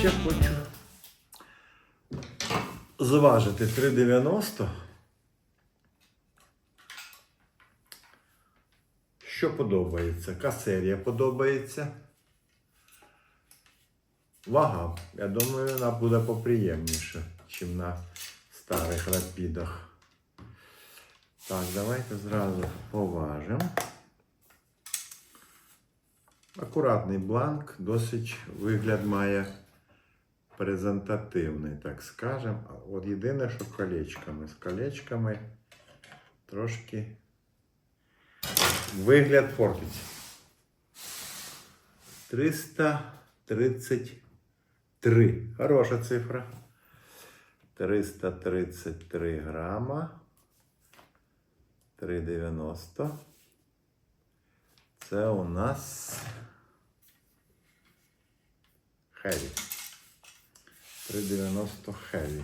ще хочу зважити 3,90. Що подобається? Касерія подобається. Вага. Я думаю, вона буде поприємніше, ніж на старих рапідах. Так, давайте зразу поважимо. Акуратний бланк, досить вигляд має презентативний, так скажемо. От єдине, що колечками. З колечками трошки вигляд портиться. 333. Хороша цифра. 333 грама. 3,90. Це у нас хеві. 3,90 хеві.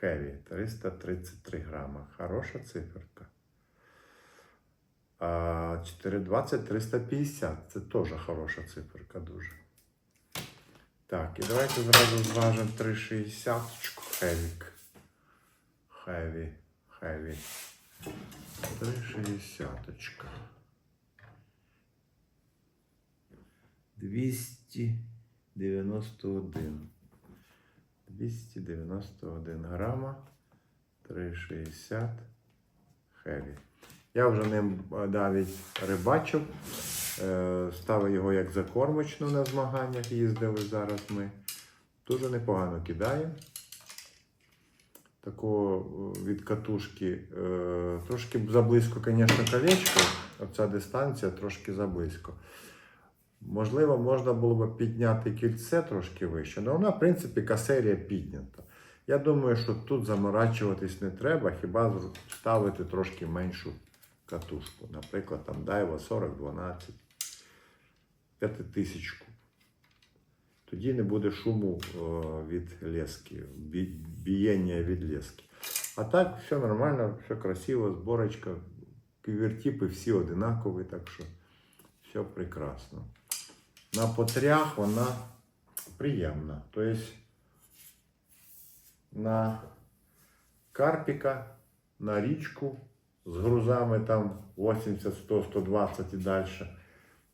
Хеві. 333 грама. Хороша циферка. А 4,20 350. Це теж хороша циферка дуже. Так, і давайте зразу зважимо 3,60 хевік. Хеві. Хеві. 3,60. 291. 291 грама. 3,60 хеві. Я вже ним е, навіть рибачив. Е, Ставив його як закормочну на змаганнях, їздили зараз ми. Дуже непогано кидає. Такого е, від катушки трошки заблизько, звісно, колечко. Оця дистанція трошки заблизько. Можливо, можна було б підняти кільце трошки вище, але вона, в принципі, касерія піднята. Я думаю, що тут заморачуватись не треба, хіба ставити трошки меншу катушку. Наприклад, там Дайва 40-12, 5000. Тоді не буде шуму е, від лески, бієння від лески. А так, все нормально, все красиво, зборочка, квівертіпи всі одинакові, так що все прекрасно. На потрях вона приємна. Тобто на карпіка, на річку з грузами там 80, 100, 120 і далі.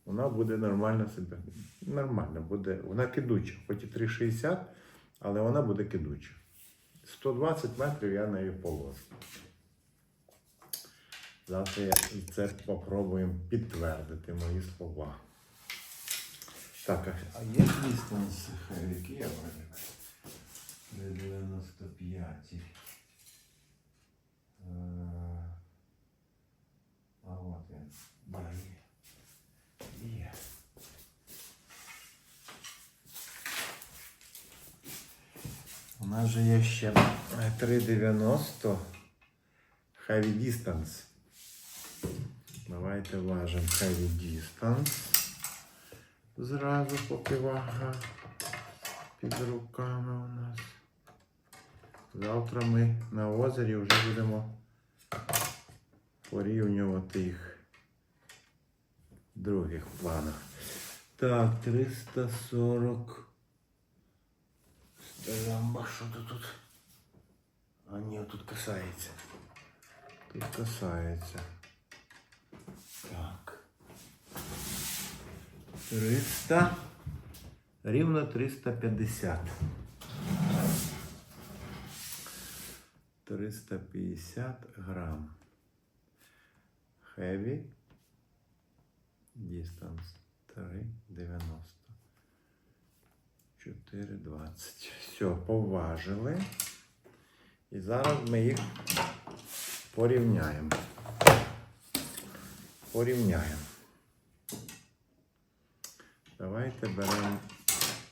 Вона буде нормально себе. Нормально буде. Вона кидуча, хоч і 3,60, але вона буде кидуча. 120 метрів я нею положу. Завтра я це спробуємо підтвердити мої слова. Так, а- а є дистанс які я вважаю? 95. Е, А от він. Блін. Є. У нас же є ще 3,90 Heavy Distance. Давайте важимо Heavy Distance. Зразу поки вага під руками у нас. Завтра ми на озері вже будемо порівнювати їх в других планах. Так, 340. Стамба, що то тут? А ні, тут касається. Тут касається. Так. 300. Рівно 350. 350 грам. Heavy. Distance 3,90. 4,20. Все, поважили. І зараз ми їх порівняємо. Порівняємо. Давайте беремо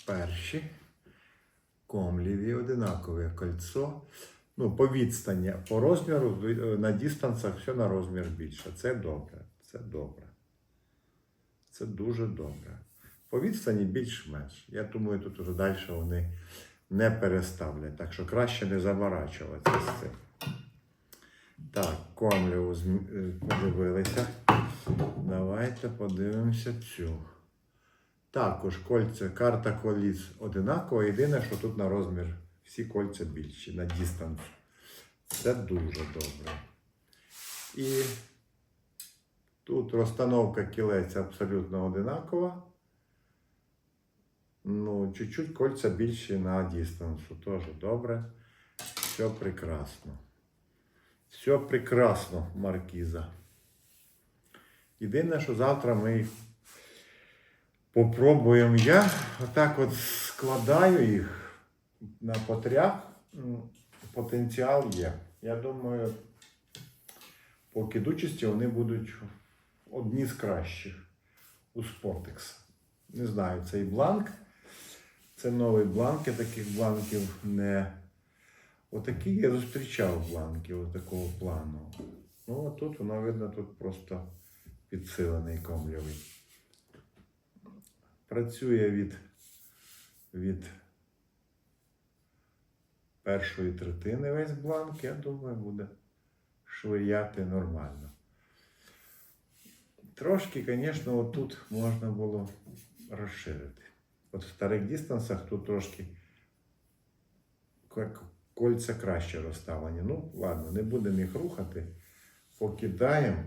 перші комліві, одинакове кольцо. Ну, по відстані, по розміру, на дистансах все на розмір більше. Це добре. Це добре. Це дуже добре. По відстані більш-менш. Я думаю, тут уже далі вони не переставлять. Так що краще не заморачуватися з цим. Так, комліву е, подивилися. Давайте подивимося цю. Також кольця, карта коліс одинакова. Єдине, що тут на розмір всі кольця більші на дистанс. Це дуже добре. І тут розстановка кілець абсолютно одинакова. Ну, чуть-чуть кольця більші на дистансу. Теж добре. Все прекрасно. Все прекрасно, Маркіза. Єдине, що завтра ми попробуємо. Я отак от складаю їх на потрях. Потенціал є. Я думаю, по кидучості вони будуть одні з кращих у Sportex. Не знаю, цей бланк. Це новий бланк, я таких бланків не. Отакі я зустрічав бланки такого плану. Ну, а тут воно видно, тут просто підсилений комлєвий. Працює від, від першої третини весь бланк, я думаю, буде швиряти нормально. Трошки, звісно, отут можна було розширити. От в старих дистансах тут трошки кольця краще розставлені. Ну, ладно, не будемо їх рухати. Покидаємо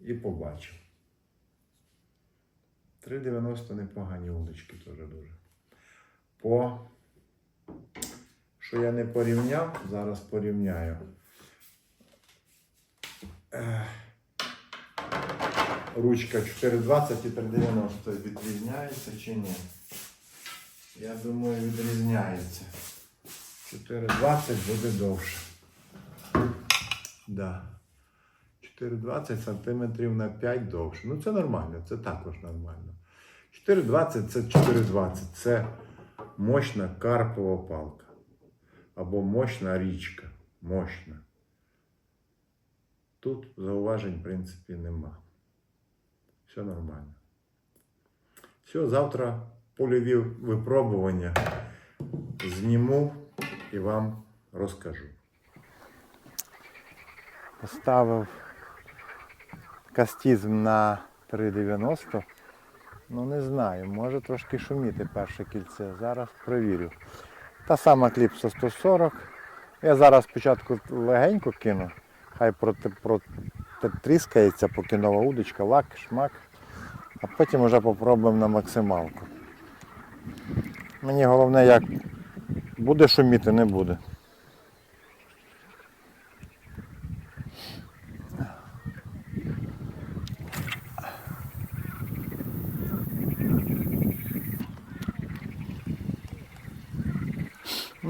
і побачимо. 3,90 непогані удочки теж дуже. По що я не порівняв, зараз порівняю. Ручка 4,20 і 3,90 відрізняється чи ні? Я думаю, відрізняється. 4,20 буде довше. Да. 4,20 сантиметрів на 5 довше. Ну це нормально, це також нормально. 4,20 це 4,20. Це мощна карпова палка. Або мощна річка. Мощна. Тут зауважень, в принципі, нема. Все нормально. Все, завтра польові випробування зніму і вам розкажу. Поставив кастізм на 3,90. Ну не знаю, може трошки шуміти перше кільце. Зараз перевірю. Та сама кліпса 140. Я зараз спочатку легенько кину, хай проти, тріскається, поки нова удочка, лак, шмак. А потім вже попробуємо на максималку. Мені головне, як буде шуміти, не буде.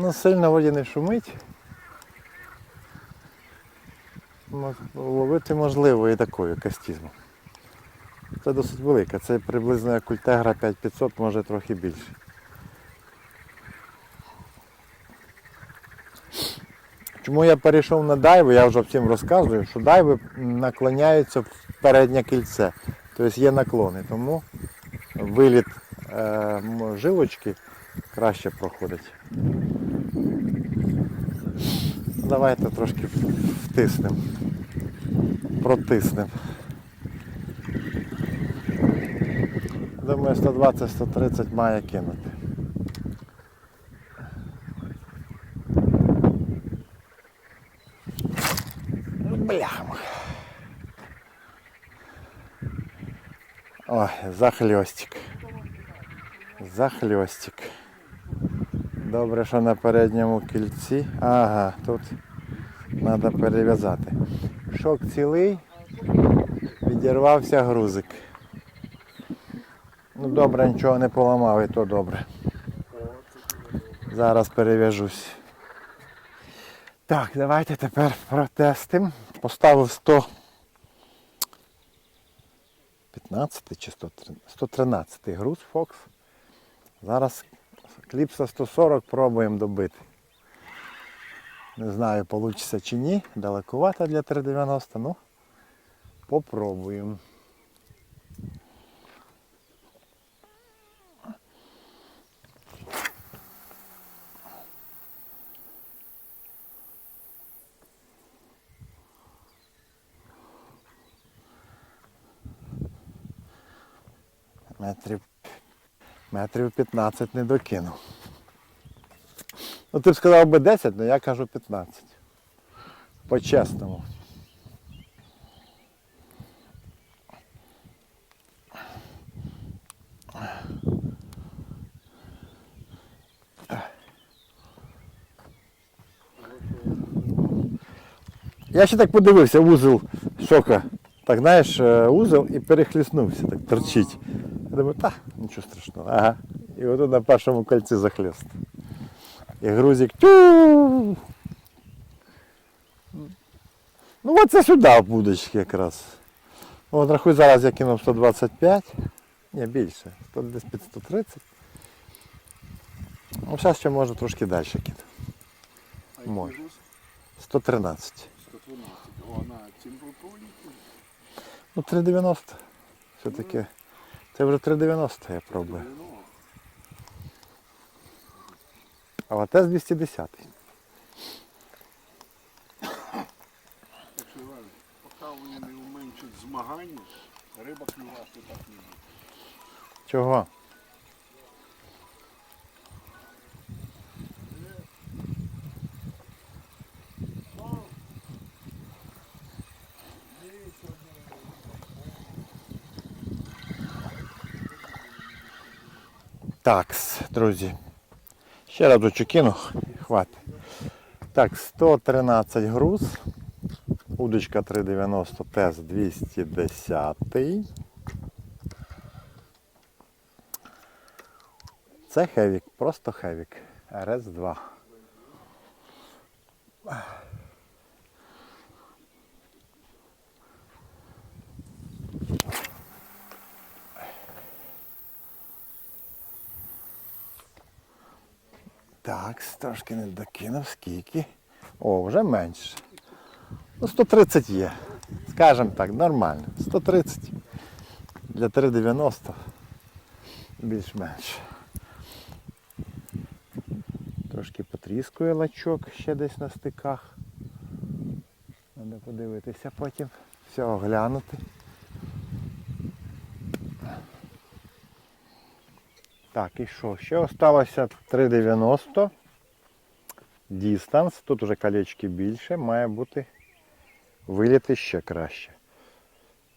Ну, сильно воді не шумить. Ловити можливо і такою кастізмом. Це досить велика, це приблизно як Ультегра 5500, може трохи більше. Чому я перейшов на дайви, я вже всім розказую, що дайви наклоняються в переднє кільце. Тобто є наклони, тому виліт е, жилочки краще проходить. Давайте трошки втиснемо, протиснемо. Думаю, 120-130 має кинути. Бляхам. Ой, захльостик. Захльостик. Добре, що на передньому кільці. Ага, тут треба перев'язати. Шок цілий, відірвався грузик. Ну добре, нічого не поламав, і то добре. Зараз перев'яжусь. Так, давайте тепер протестимо. Поставив 100. 15 чи 113, 113 груз Fox. Зараз кліпса 140 пробуємо добити. Не знаю, вийде чи ні. Далекувато для 390, ну попробуємо. Метрів Метрів 15 не докинув. Ну ти б сказав би 10, але я кажу 15. По-чесному. Я ще так подивився, вузол шока. Так знаєш, е, узел і перехліснувся, так торчить. Я думаю, та, нічого страшного. Ага. І отут на першому кольці захліст. І грузик тю. Ну оце сюди будочки якраз. От рахуй зараз я кинув 125. Ні, більше. 100, десь під 130. Ну, зараз ще можу трошки далі кинути. А Може. гуз? 113. 112. О, на цим. Ну 3,90. Все-таки. Це вже 3,90 я пробую. А А ВТС 210. так поки вони не уменшать змагання, риба клювати так не буде. Чого? Так, друзі. Ще раз кину, хватить. Так, 113 груз. Удочка 390 ТЕС 210. Це хевік, просто хевік. РС-2. Так, трошки не докинув, скільки. О, вже менше. Ну, 130 є. Скажемо так, нормально. 130 для 3,90 більш-менш. Трошки потріскує лачок ще десь на стиках. Треба подивитися потім. Все оглянути. Так, і що? Ще осталося 3,90. Дістанс. Тут вже колечки більше, має бути виліти ще краще.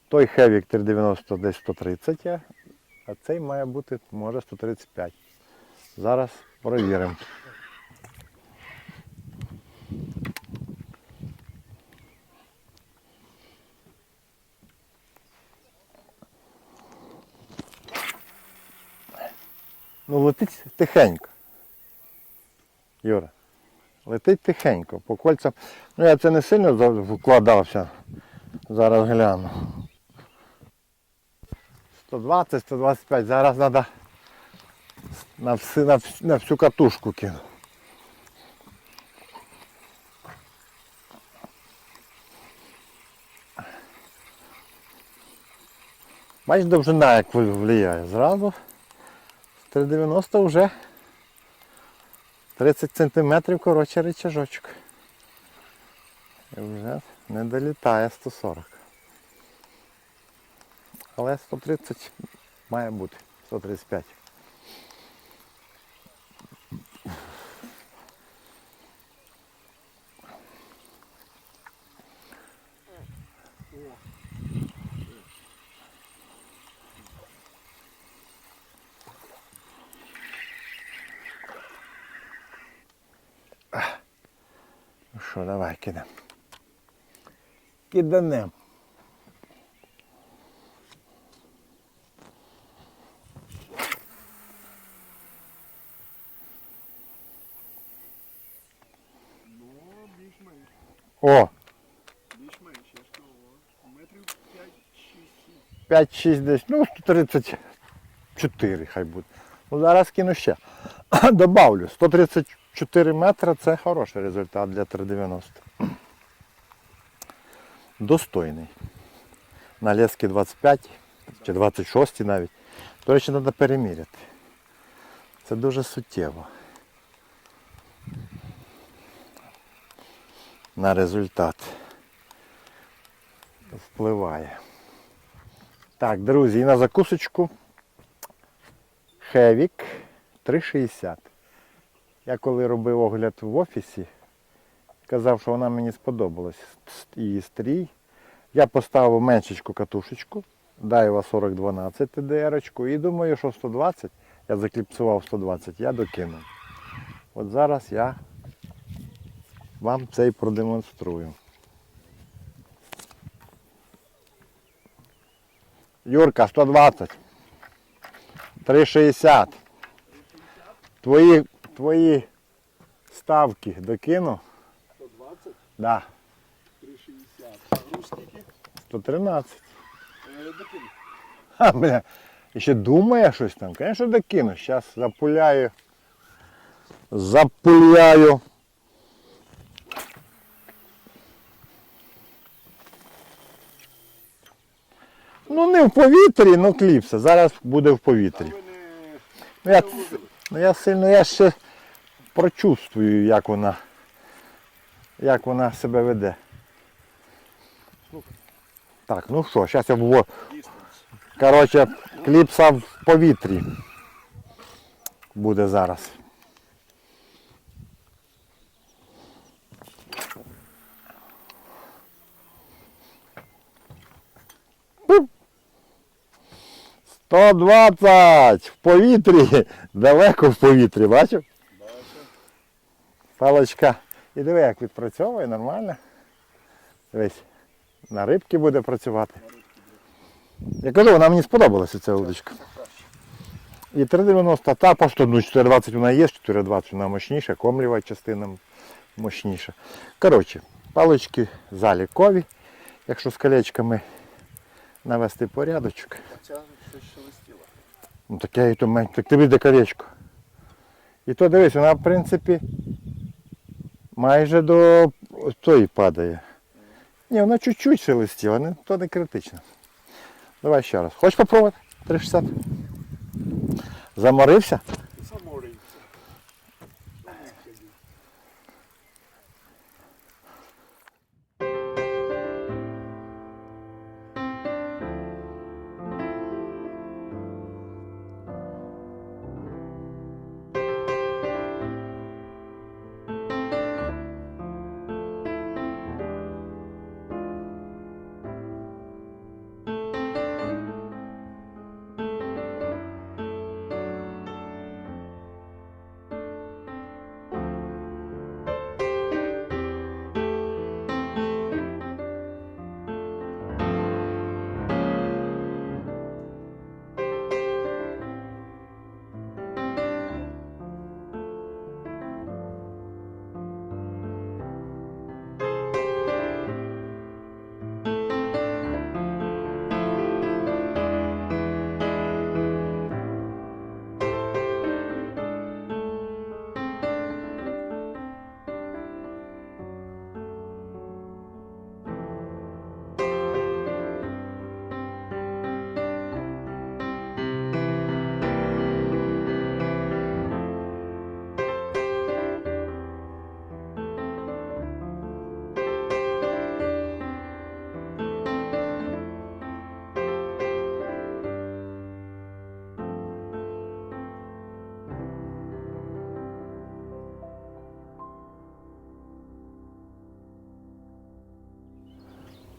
Той Хевік 390 десь 130, а цей має бути може 135. Зараз провіримо. Ну, летить тихенько. Юра. Летить тихенько. По кольцям. Ну я це не сильно вкладався. Зараз гляну. 120, 125. Зараз треба на, всі, на, всю- на всю катушку кину. Бачиш, довжина як впливає. Зразу 390 вже 30 см коротше речажочок. І вже не долітає 140. Але 130 має бути. 135. Що, давай кидаємо. Киданем. О, Більш-менш, я ж метрів 5-6. 5-6 десь, ну 134 хай буде. Ну зараз кину ще. Добавлю. 134 метри це хороший результат для 390. Достойний. На лески 25 чи 26 навіть. До речі, треба переміряти. Це дуже суттєво. На результат впливає. Так, друзі, і на закусочку Хевік 360. Я коли робив огляд в офісі, казав, що вона мені сподобалась. Її стрій. Я поставив меншечку катушечку, Daiwa 4012 TDR і думаю, що 120, я закліпсував 120, я докинув. От зараз я вам це і продемонструю. Юрка, 120. 360. Твої, твої ставки докину? 120, Да. 360. А груз скільки? 113. Е, докинь. А, бля. Ще думає щось там. Звісно, докину. Зараз запуляю. Запуляю. Ну не в повітрі, ну кліпса. Зараз буде в повітрі. Ви не Ну, я? Ну, я сильно, я ще прочувствую, як вона, як вона себе веде. Так, ну що, зараз я був... Коротше, кліпса в повітрі буде зараз. 120 в повітрі, далеко в повітрі, бачив? Бачу. Палочка. І диви, як відпрацьовує, нормально. Дивись, на рибки буде працювати. Я кажу, вона мені сподобалася ця удочка. І 3,90 та по ну 4,20 вона є, 4,20 вона мощніша, комлєва частина мощніша. Коротше, палички залікові. Якщо з колечками навести порядочок. Ну так я і то мен- так ти де колечко. І то дивись, вона в принципі майже до тої падає. Ні, вона чуть-чуть шелестіла, не, то не критично. Давай ще раз. Хочеш попробувати? 360. Заморився?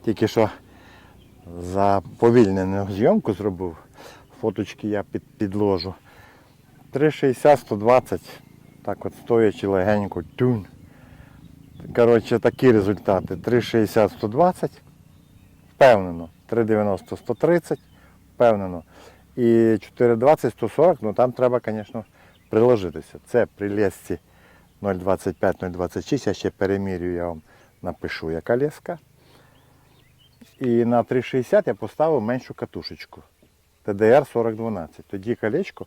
Тільки що заповільнену зйомку зробив. Фоточки я під, підложу. 360, 120. Так от стоячи легенько. Тюнь. Коротше, такі результати. 360, 120. Впевнено. 390, 130. Впевнено. І 420, 140, ну там треба, звісно, приложитися. Це при лесці 0,25, 0,26. Я ще перемірюю, я вам напишу, яка леска. І на 360 я поставив меншу катушечку. TDR 4012. Тоді колечко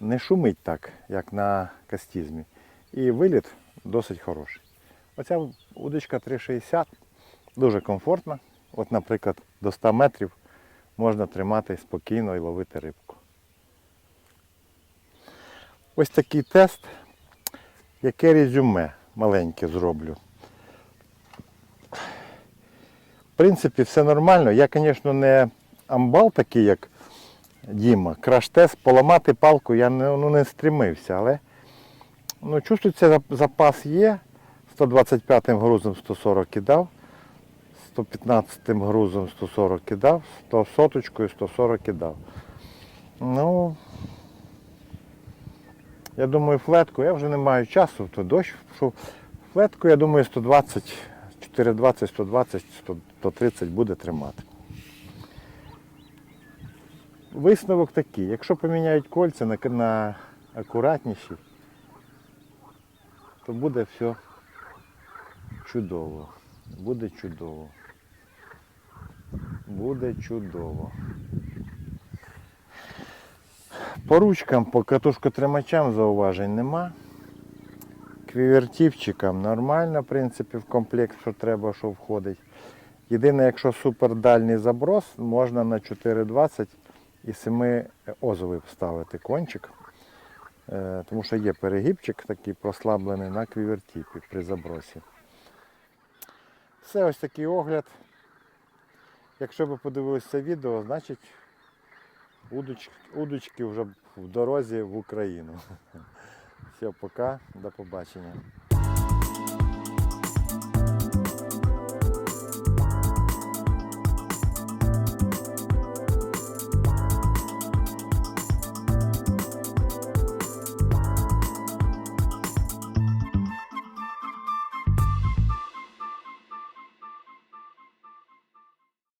не шумить так, як на кастізмі. І виліт досить хороший. Оця удочка 360 дуже комфортна. От, наприклад, до 100 метрів можна тримати спокійно і ловити рибку. Ось такий тест. Яке резюме маленьке зроблю. В принципі, все нормально. Я, звісно, не амбал такий, як Діма, краш-тест, поламати палку я не, ну, не стремився, але ну, чувствується, запас є. 125 грузом 140 кидав, 115 грузом 140 кидав, 100 соточкою 140 кидав. Ну, я думаю, флетку, я вже не маю часу, то дощ, флетку, я думаю, 120, 420, 120, 100 130 буде тримати. Висновок такий, якщо поміняють кольця на, на акуратніші, то буде все чудово. Буде чудово. Буде чудово. По ручкам, по катушкотримачам зауважень нема. Квівертівчикам нормально, в принципі, в комплект, що треба, що входить. Єдине, якщо супердальний заброс, можна на 4,20 і 7 озовий вставити кончик. Е, Тому що є перегибчик такий прослаблений на квівертіпі при забросі. Все ось такий огляд. Якщо ви подивилися це відео, значить удочки, удочки вже в дорозі в Україну. Все, пока, до побачення.